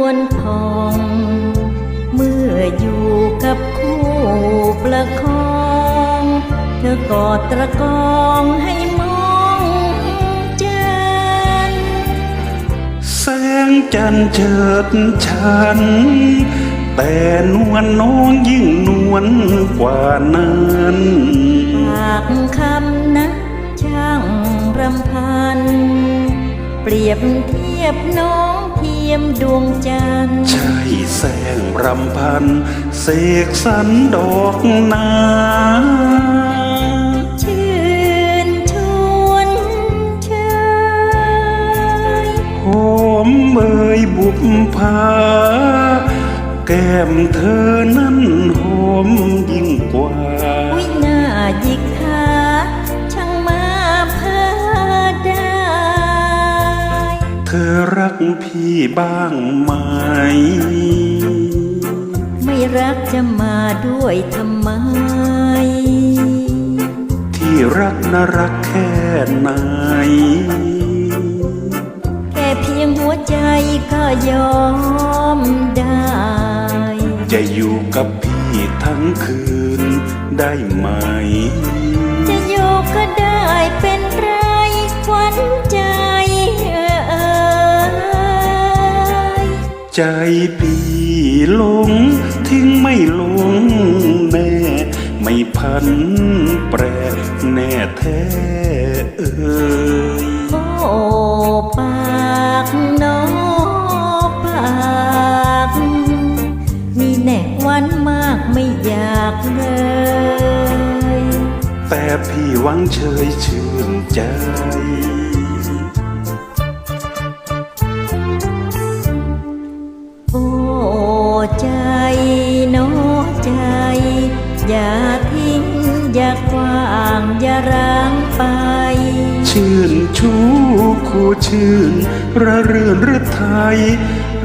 วนทอง เมื่ออยู่กับคู่ประคอง เธอกอดตะกองให้มองจันแสงจันเจิดฉัน แต่นวลน้องยิ่งนวลกว่านั้นหากคำนะช่างรำพัน เปรียบเทียบน้อง ทียมดวงจันทร์ใช่แสงรำพันเสกสรรดอกนาชื่นชวนเชยหอมเอ่ยบุพภาแก้มเธอนั้นหอม อรักพี่บ้างไหม ไม่รักจะมาด้วยทำไม ที่รักน่ารักแค่ไหน แค่เพียงหัวใจก็ยอมได้ จะอยู่กับพี่ทั้งคืนได้ไหม ใจพี่หลงทิ้งไม่ลงแน่ไม่พันแปรแน่แท้เอ่ยโอ้ปากน้อปากนี่แน่วันมากไม่อยากเลยแต่พี่หวังเชยชื่นใจ ใจโน้ใจ อย่าทิ้ง อย่าควาง อย่าร้างไป ชื่นชูคู่ชื่น ระเรื่นหรือไทย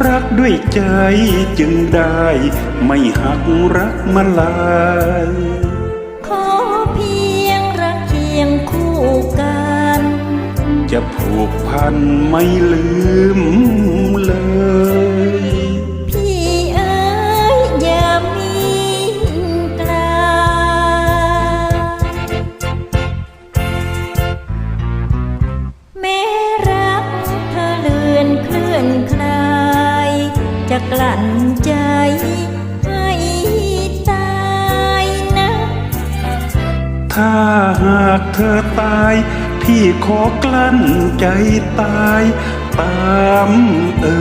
รักด้วยใจจึงได้ ไม่หักรักมาลายขอเพียงรักเคียงคู่กัน จะผูกพันไม่ลืมเลย กลั่นใจให้ตายนะ ถ้าหากเธอตาย พี่ขอกลั้นใจตาย ตามเอ่